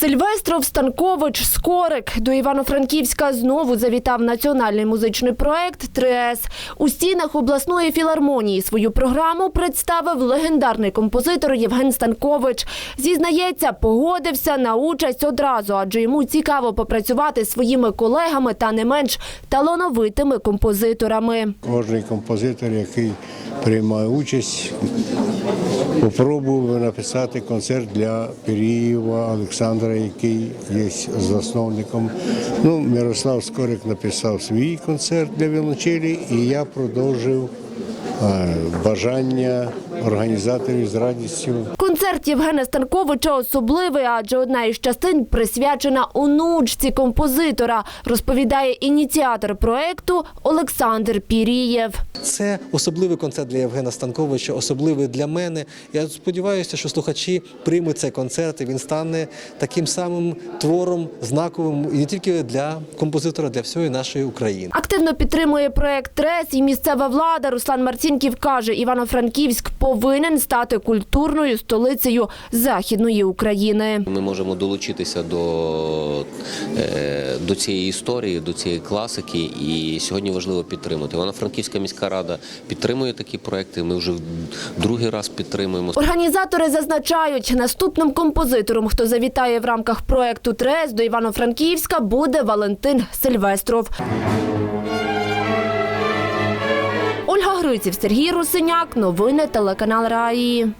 Сильвестров, Станкович, Скорик до Івано-Франківська знову завітав національний музичний проект «3С». У стінах обласної філармонії свою програму представив легендарний композитор Євген Станкович. Зізнається, погодився на участь одразу, адже йому цікаво попрацювати зі своїми колегами та не менш талановитими композиторами. Кожний композитор, який приймає участь, попробував написати концерт для Пірієва Олександра, який є засновником. Ну, Мирослав Скорик написав свій концерт для віолончелі, і я продовжив е, бажання організаторів з радістю Концерт Євгена Станковича особливий, адже одна із частин присвячена онучці композитора, розповідає ініціатор проекту Олександр Пірієв. Це особливий концерт для Євгена Станковича, особливий для мене. Я сподіваюся, що слухачі приймуть цей концерт і він стане таким самим твором знаковим і не тільки для композитора, для всієї нашої України. Активно підтримує проект ТРЕС і місцева влада. Руслан Марцінків каже, Івано-Франківськ повинен стати культурною столицею Західної України. Ми можемо долучитися до, е, до цієї історії, до цієї класики, і сьогодні важливо підтримати. Івано-Франківська міська рада підтримує такі проекти. Ми вже другий раз підтримуємо. Організатори зазначають, наступним композитором, хто завітає в рамках проекту ТРЕС до Івано-Франківська, буде Валентин Сильвестров. Гриців, Сергій Русиняк. Новини телеканал Раї.